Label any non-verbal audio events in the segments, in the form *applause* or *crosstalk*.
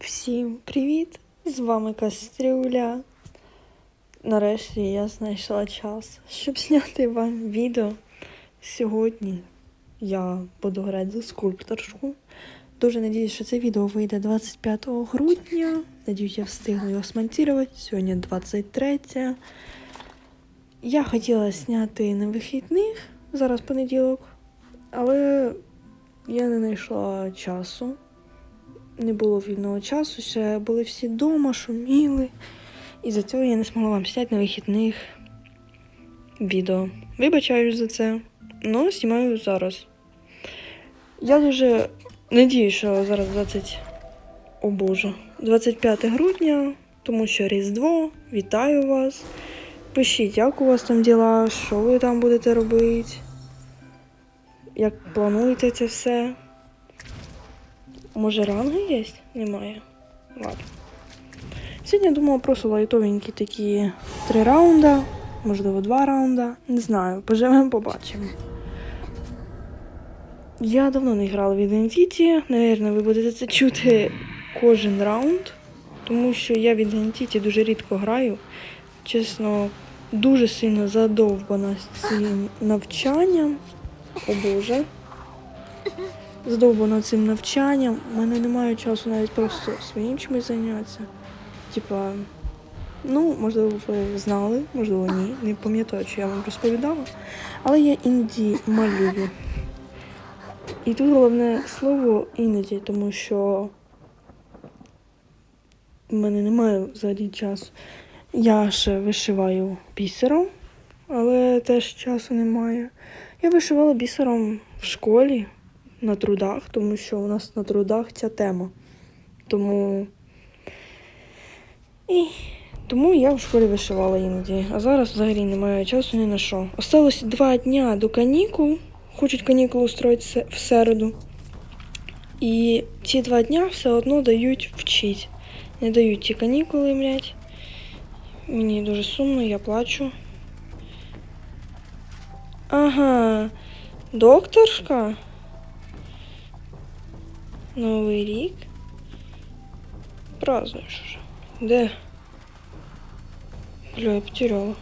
Всім привіт! З вами Кастрюля. Нарешті я знайшла час, щоб зняти вам відео. Сьогодні я буду грати за скульпторшу. Дуже надіюсь, що це відео вийде 25 грудня. Надіюсь, я встигну його смонтувати. Сьогодні 23. Я хотіла зняти на вихідних, зараз понеділок, але я не знайшла часу не було вільного часу, ще були всі вдома, шуміли. І за цього я не змогла вам зняти на вихідних відео. Вибачаюсь за це, але знімаю зараз. Я дуже надію, що зараз 20. О Боже, 25 грудня, тому що Різдво. Вітаю вас. Пишіть, як у вас там діла, що ви там будете робити, як плануєте це все. Може ранги є? Немає. Ладно. Сьогодні я думала просто лайтовенькі такі три раунда, можливо, два раунда. Не знаю, поживемо, побачимо. Я давно не грала в Identity. Навірно, ви будете це чути кожен раунд, тому що я в Identity дуже рідко граю. Чесно, дуже сильно задовбана з цим навчанням. О Боже задовбана цим навчанням. У мене немає часу навіть просто своїм чимось зайнятися. Типа, ну, можливо, ви знали, можливо, ні. Не пам'ятаю, чи я вам розповідала. Але я іноді малюю. І тут головне слово іноді, тому що в мене немає взагалі часу. Я ще вишиваю бісером, але теж часу немає. Я вишивала бісером в школі на трудах, тому що у нас на трудах ця тема. Тому. І тому я в школі вишивала іноді. А зараз взагалі немає часу ні на що. Осталось два дня до канікул. Хочуть канікули устроїти в середу. І ці два дня все одно дають вчить. Не дають ті канікули, блядь. Мені дуже сумно, я плачу. Ага, докторшка. Новий рік. Празднуєш уже. Де? Бля, я потеряла.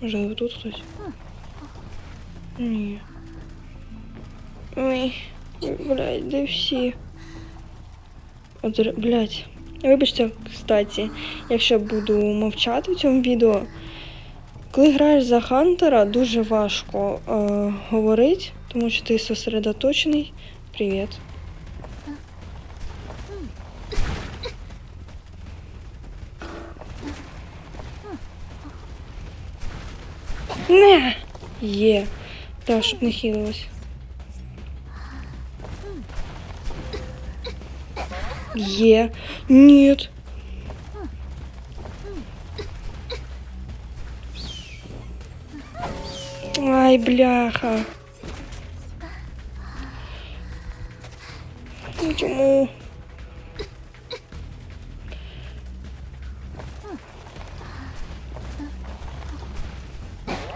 Може, тут хтось? Ні. Ой, блядь, де всі? От, блядь. Вибачте, кстати, якщо буду мовчати в цьому відео. Коли граєш за Хантера, дуже важко е, говорити, тому що ти сосредоточений. Привіт. Не! Є. Так, щоб не хилилось. Є. Нет. Ай, бляха. Чому?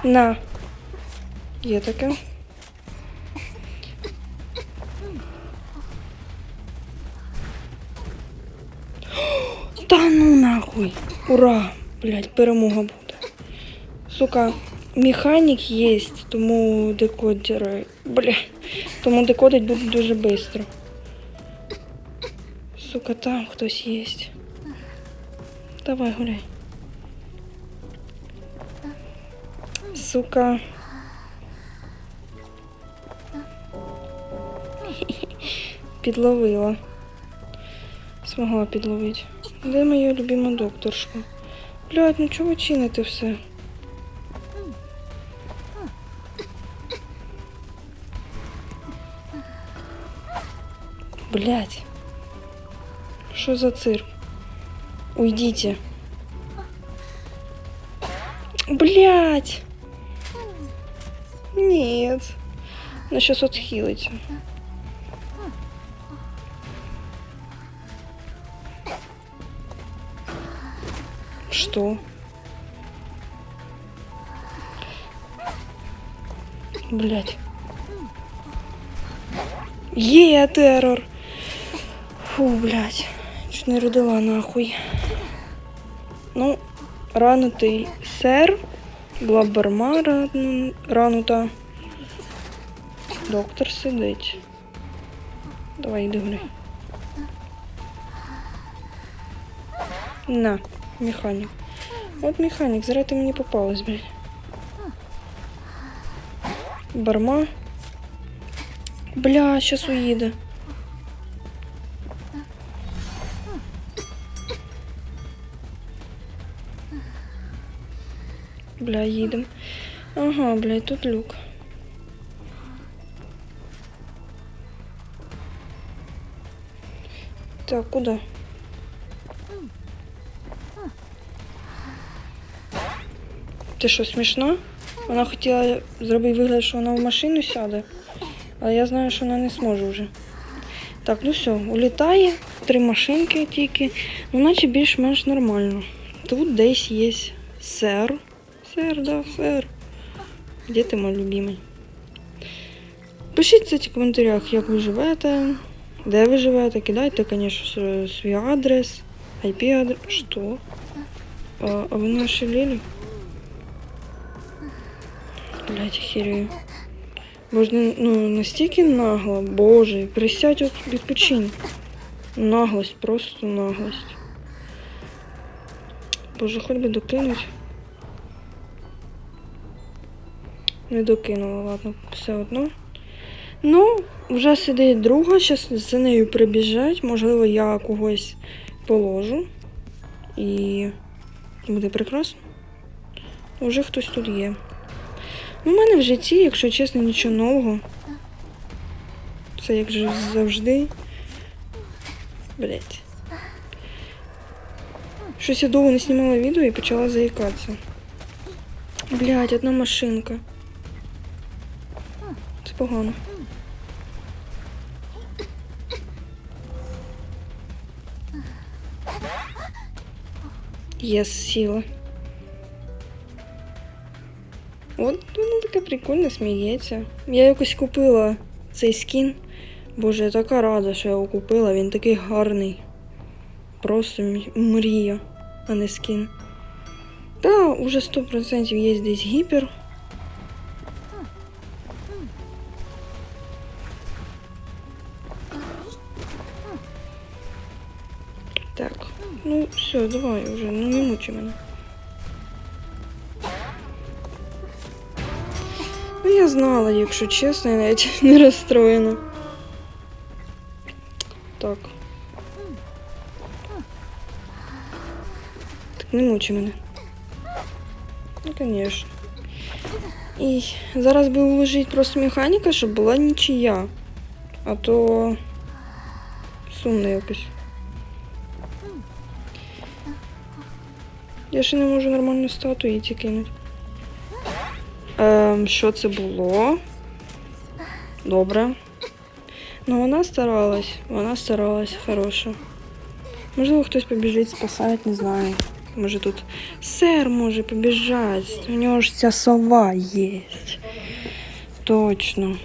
На. Є таке. Та ну нахуй. Ура! Блять, перемога буде. Сука, механік є, тому декодери. Бля. Тому декодить буде дуже швидко. Сука, там хтось є. Давай гуляй. Сука. Підловила. Змогла підловити. Де моя любима докторшка? Блядь, ну чого чините все? Блять. Что за цирк? Уйдите. Блять. Нет. Она сейчас отхилится. Что? Блять. Є терор. Фу, блядь. Чуть не родила нахуй. Ну, ранутий сер. Блаберма ран- ранута. Доктор сидить. Давай, йди гуляй. На, механік. От механік, зараз ти мені попалась, блядь. Барма. Бля, щас уїде. Бля, їдем. Ага, блядь, тут люк. Так, куда? Ти що, смішно? Вона хотіла зробити вигляд, що вона в машину сяде, але я знаю, що вона не зможе вже. Так, ну все, улітає, три машинки тільки, ну наче більш-менш нормально. Тут десь є сер. Сер, да, сер. Де ти мій любимий? Пишіть кстати, в коментарях, як ви живете, де ви живете, кидайте, звісно, свій адрес, IP-адрес. Що? А, а ви наші Лілі? Блять, херію. Можна, ну, настільки нагло, боже, присядь от відпочинь. Наглость, просто наглость. Боже, хоч би докинуть. Не докинула, ладно, все одно. Ну, вже сидить друга, зараз за нею прибіжать. Можливо, я когось положу. І буде прекрасно. Уже хтось тут є. Ну, У мене в житті, якщо чесно, нічого нового. Це як же завжди. Блять. Щось я довго не знімала відео і почала заїкатися. Блять, одна машинка. Це погано. Єс, сіла. От вона така прикольна, сміється. Я якось купила цей скін. Боже, я така рада, що я його купила. Він такий гарний. Просто мрія, а не скін. Та, уже 100% є десь гіпер. все, давай уже, ну не мучи мене. Ну, я знала, якщо чесно, я навіть *laughs* не розстроєна. Так. Так не мучи мене. Ну, звісно. І зараз би уложити просто механіка, щоб була нічия. А то сумно якось. Я ще не можу нормальну статую ці кинути. Ем, що це було? Добре. Ну, вона старалась, вона старалась, хороша. Можливо, хтось побіжить спасати, не знаю. Може тут сер може побіжати. У нього ж ця сова є. Точно.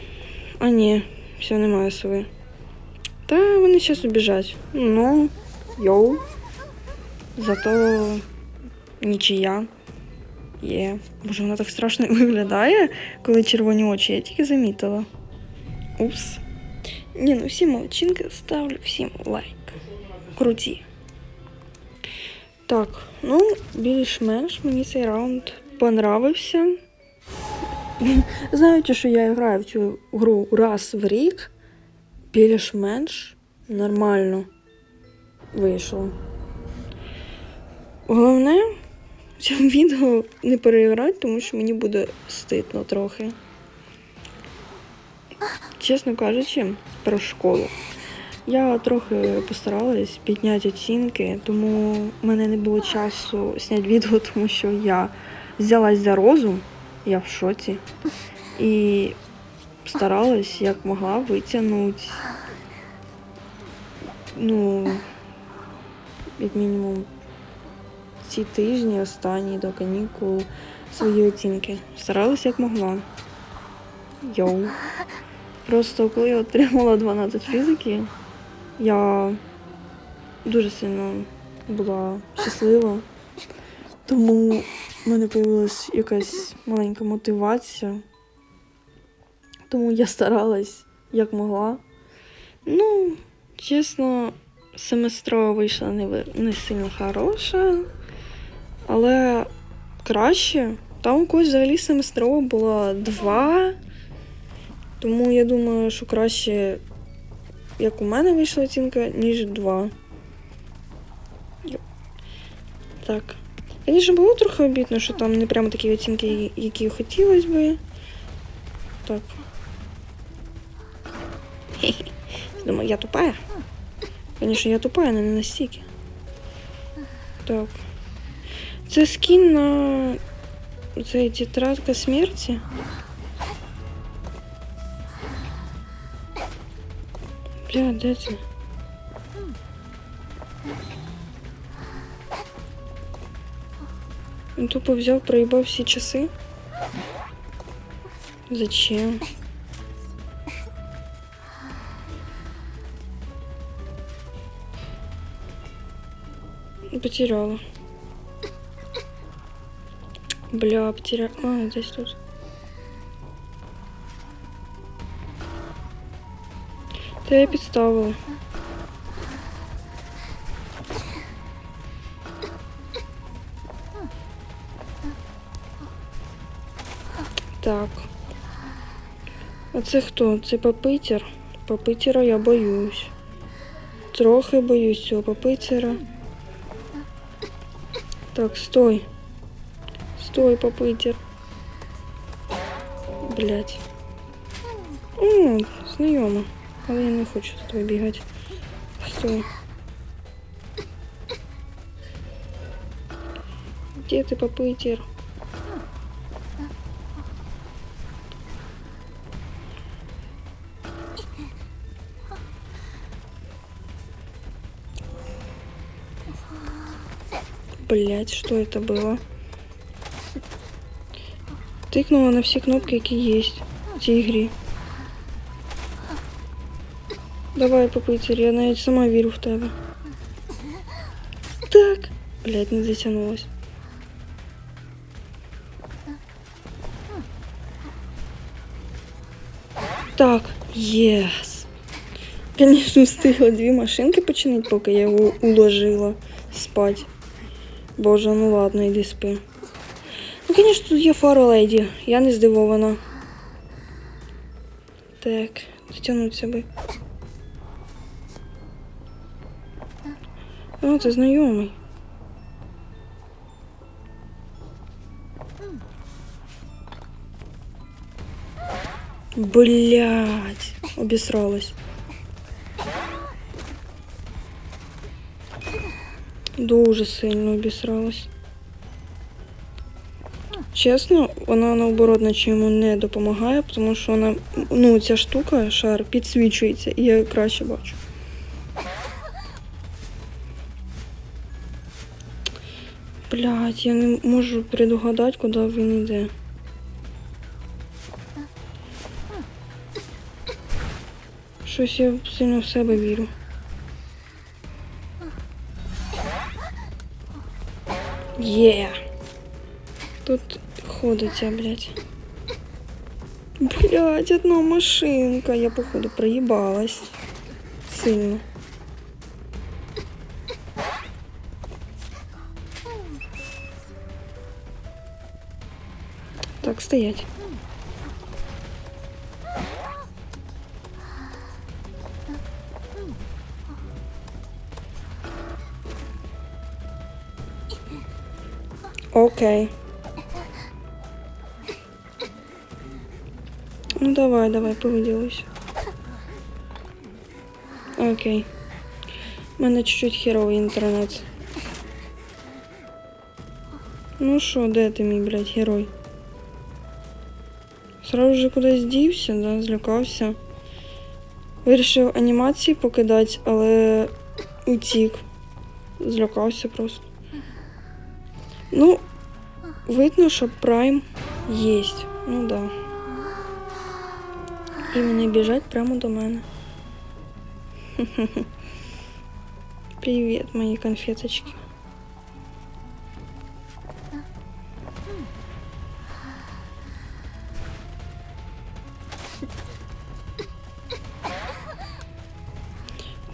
А ні, все, немає сови. Та вони зараз убіжать. Ну, йоу. Зато нічия. Є. Боже, вона так страшно *laughs* виглядає, коли червоні очі, я тільки замітила. Упс. Ні, ну всі молодчинки ставлю всім лайк. Круті. Так, ну, більш-менш мені цей раунд понравився. Знаючи, що я граю в цю гру раз в рік, більш-менш нормально вийшло. Головне цьому *laughs* відео не переіграти, тому що мені буде стидно трохи. Чесно кажучи, про школу. Я трохи постаралась підняти оцінки, тому в мене не було часу зняти відео, тому що я взялась за розум, я в шоці. І старалась як могла витягнути, ну, як мінімум, ці тижні останні до канікул свої оцінки. Старалась як могла. Йоу. Просто коли я отримала 12 фізики, я дуже сильно була щаслива. Тому в мене з'явилась якась маленька мотивація. Тому я старалась як могла. Ну, чесно, семестрова вийшла не, не сильно хороша, але краще. Там у когось взагалі семестрова була два. Тому я думаю, що краще, як у мене вийшла оцінка, ніж два. Так. Звісно, було трохи обідно, що там не прямо такі оцінки, які хотілося би. Так. Думаю, я тупая? Конечно, я тупая, але не настільки. Так. Це скін на цей тетрадка смерті. Бля, де ти? Він тупо взяв, проїбав всі часи. Зачем? Потеряла. Бля, потеряла. А, здесь тут. Та я підставила. Так. А це хто? Це попитер? Попитера я боюсь. Трохи боюсь цього попитера. Так, стой. Стой, попытер. Блять. О, знайомо. Але я не хочу з тобою бігати. Стой. Где ты, попытер? Блять, что это было? Тикнула на всі кнопки, які є в цій грі. Давай, попитер, я навіть сама вірю в тебе. Так. Блять, не затягнулась. Так, єс. Конечно, встигла дві машинки починити, поки я його уложила спать. Боже, ну ладно, іди спи. Ну, звісно, тут є фара леді. Я не здивована. Так, дотягнутися би. О, це знайомий. Блять, обісралась. Дуже сильно обісралась. Чесно, вона наоборот наче йому не допомагає, тому що вона, ну, ця штука, шар, підсвічується, і я краще бачу. Блять, я не можу предугадати, куди він йде. Щось я сильно в себе вірю. Є. Тут ходиться, блядь. Блядь, одна машинка. Я, походу, проїбалась. Сильно. Так, стоять. Давай, давай, повиділися. Окей. У мене чуть-чуть херовий інтернет. Ну що, де ти мій, блядь, герой? Сразу же кудись дівся, да, злякався. Вирішив анімації покидати, але утік. Злякався просто. Ну, видно, що прайм є. Ну да. І вони біжать прямо до мене. Привіт, мої конфеточки.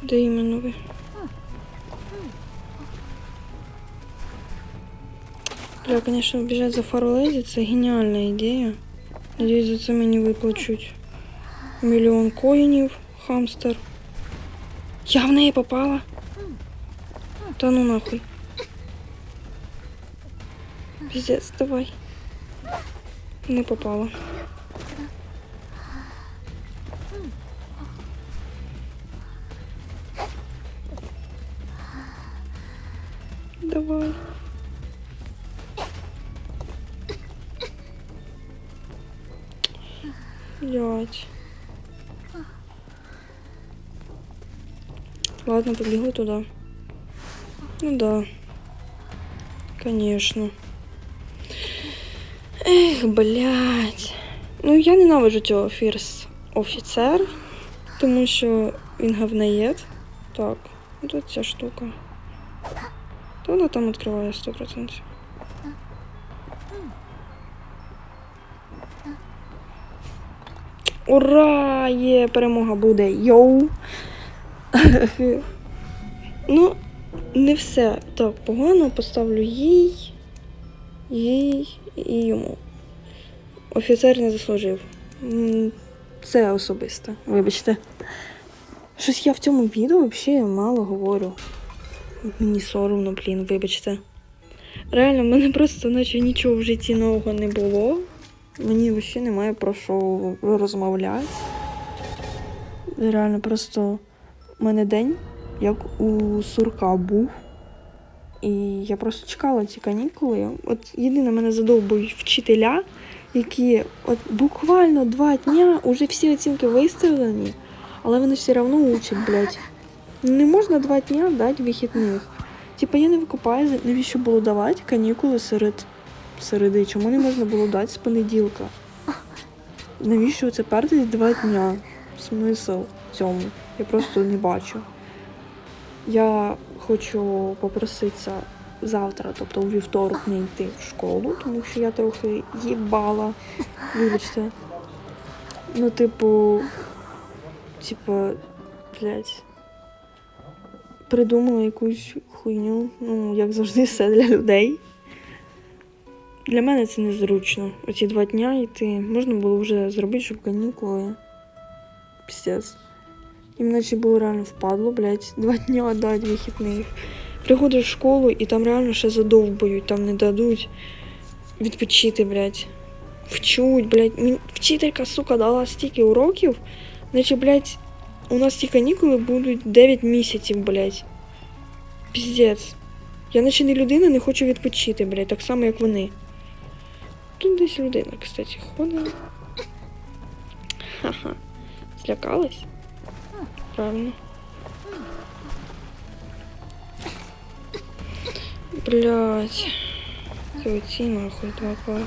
Де іменно ви? Бля, конечно, бежать за фарлейзи це геніальна ідея. Надіюсь, за це мені виплачуть мільйон коїнів, хамстер. Я в неї попала. Та ну нахуй. Піздець, давай. Не попала. Давай. Блять. Ладно, побегу туда. Ну да. Конечно. Ех, блядь. Ну, я ненавиджу цього фірс офіцер, тому що він говноєд. Так, тут ця штука. Та вона там відкриває 100%. Ура! Є, перемога буде. Йоу! Ну, не все так погано. Поставлю їй, їй і йому. Офіцер не заслужив. Це особисто, вибачте. Щось я в цьому відео взагалі мало говорю. Мені соромно, блін, вибачте. Реально, в мене просто наче нічого в житті нового не було. Мені взагалі немає про що розмовляти. Реально, просто у мене день, як у сурка був. І я просто чекала ці канікули. От єдине мене задовбують вчителя, які от буквально два дня уже всі оцінки виставлені, але вони все одно учать, блядь. Не можна два дня дати вихідних. Типа я не викупаю, навіщо було давати канікули серед середи. Чому не можна було дати з понеділка? Навіщо це пертись два дня? Смисл цьому? Я просто не бачу. Я хочу попроситися завтра, тобто у вівторок, не йти в школу, тому що я трохи їбала. Вибачте. Ну, типу, типу, блядь, придумала якусь хуйню, ну, як завжди, все для людей. Для мене це незручно. Оці два дня йти. Можна було вже зробити, щоб канікули. Піздець. Їм наче було реально впадло, блядь, два дня дати вихідних. Приходиш в школу і там реально ще задовбують, там не дадуть відпочити, блядь. Вчуть, блядь. Вчителька, сука, дала стільки уроків, наче, блядь, у нас ці канікули будуть 9 місяців, блядь. Піздець. Я наче не людина, не хочу відпочити, блядь, так само, як вони. Тут десь людина, кстати, ходить. Ха-ха. Злякалась? Правильно. Блять. Оці нахуй два пара.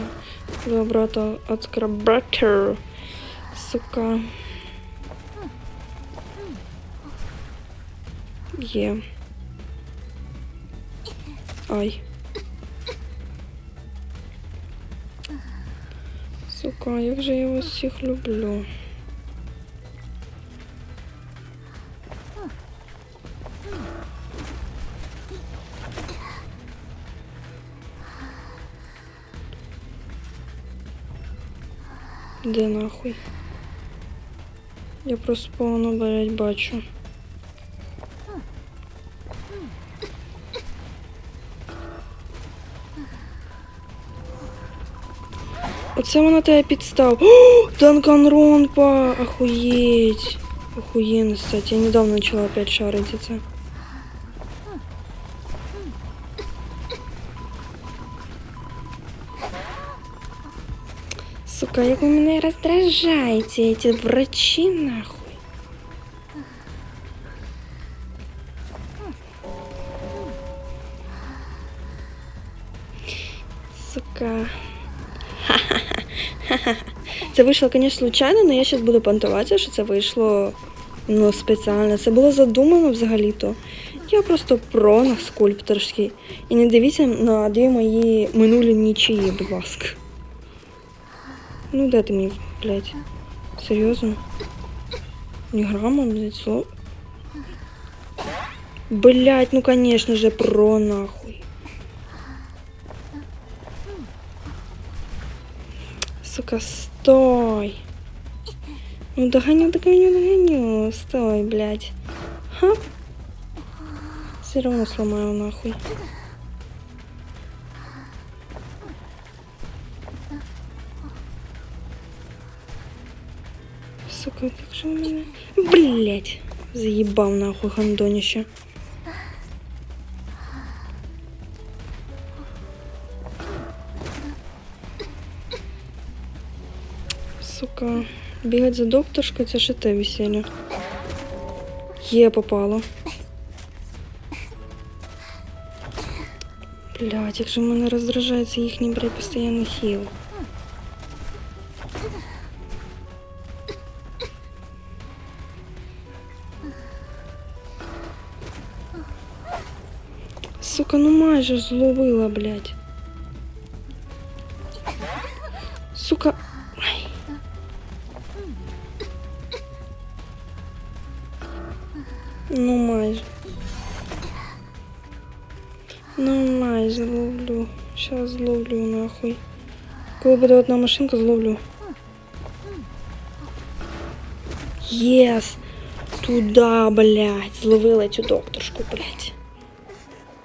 Два брата от скрабратер. Сука. Є. Ай. Сука, як же я вас всіх люблю. Де нахуй? Я просто погано, блядь, бачу. Оце вона тебе підстав. О, Данканронпа! Охуеть! Охуенно, кстати. Я недавно начала опять шарить. Сука, як ви мене раздражаете, эти врачи нахуй. Сука. *laughs* Це вийшло, звісно, случайно, але я зараз буду понтуватися, що це вийшло ну, спеціально. Це було задумано взагалі-то. Я просто про скульпторський. І не дивіться на дві мої минулі нічиї, будь ласка. Ну, де ти мені, блядь? Серйозно? Ні грама, блядь, слово. Блять, ну конечно же, про нахуй. Сука, стой. Ну догоню, догоню, догоню. Стой, блядь. Ха. Все равно сломаю нахуй. Как же он меня... Блять. Заебал нахуй гандонище. Сука, бігать за докторшкою це ще те весілля. Є попало. Блять, як же мене роздражається їхній, блядь, постійний хіл. Сука, ну майже зловила, блядь. Сука. Ай. Ну майже. Ну майже зловлю. Сейчас зловлю нахуй. Коли буде одна машинка, зловлю. Єс! Туда, блядь, зловила цю докторшку, блядь.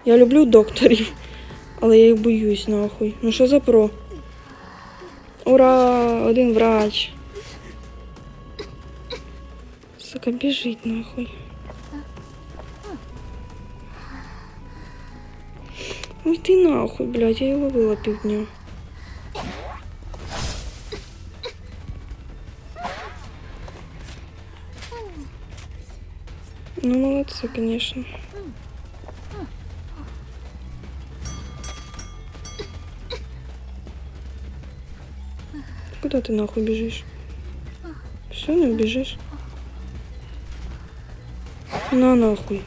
Я люблю докторів, але я їх боюсь нахуй. Ну що за про? Ура! Один врач. Сука, біжить нахуй. Ну ти нахуй, блядь, я її ловила півдня. Ну, молодцы, конечно. Куда ты нахуй бежишь? Все, не убежишь. На нахуй.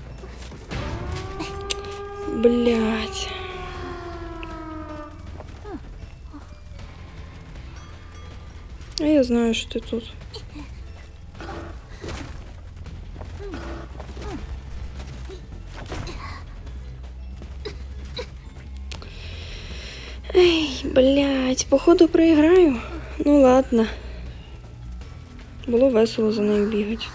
Блять. А я знаю, что ты тут. Ей, блять, походу проіграю. Ну ладно. Було весело за нею бігати.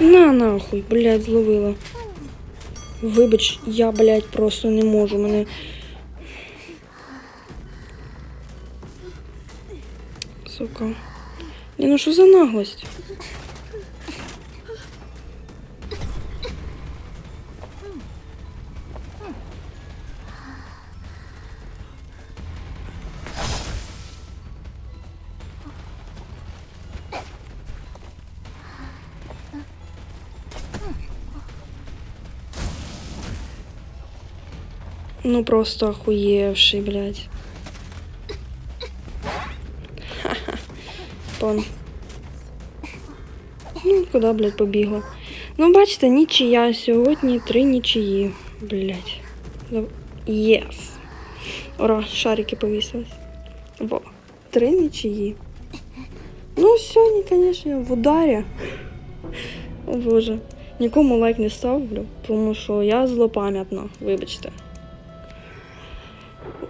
На нахуй, блядь, зловила. Вибач, я, блядь, просто не можу. Мене. Сука. Ні, ну що за наглость? Ну просто охуевший, блядь. Пон. Ну, куди, блядь, побігла? Ну, бачите, нічия сьогодні три нічиї. Блядь. Єс. Ура, шарики повісились. Во. Три нічиї. Ну, сьогодні, звісно, в ударі. О боже. Нікому лайк не ставлю, тому що я злопам'ятна, вибачте.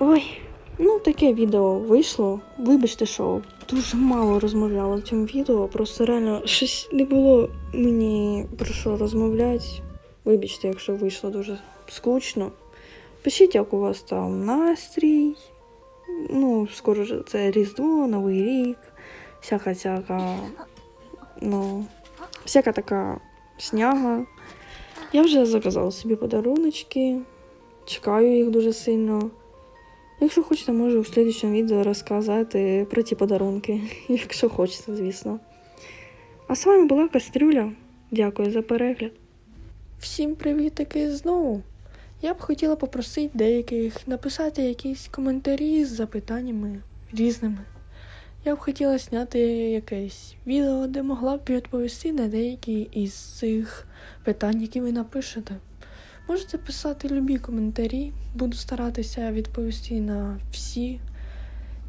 Ой, ну таке відео вийшло. Вибачте, що дуже мало розмовляла в цьому відео. Просто реально щось не було мені про що розмовляти. Вибачте, якщо вийшло дуже скучно. Пишіть, як у вас там настрій. Ну, скоро ж це Різдво, Новий рік, всяка всяка, ну, всяка така сняга. Я вже заказала собі подаруночки. Чекаю їх дуже сильно. Якщо хочете, можу в слідчому відео розказати про ті подарунки, *laughs* якщо хочете, звісно. А з вами була Кастрюля. Дякую за перегляд. Всім привітики знову. Я б хотіла попросити деяких написати якісь коментарі з запитаннями різними. Я б хотіла зняти якесь відео, де могла б відповісти на деякі із цих питань, які ви напишете. Можете писати любі коментарі, буду старатися відповісти на всі.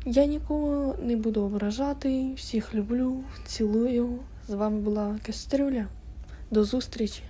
Я нікого не буду ображати, всіх люблю, цілую. З вами була Кастрюля. До зустрічі!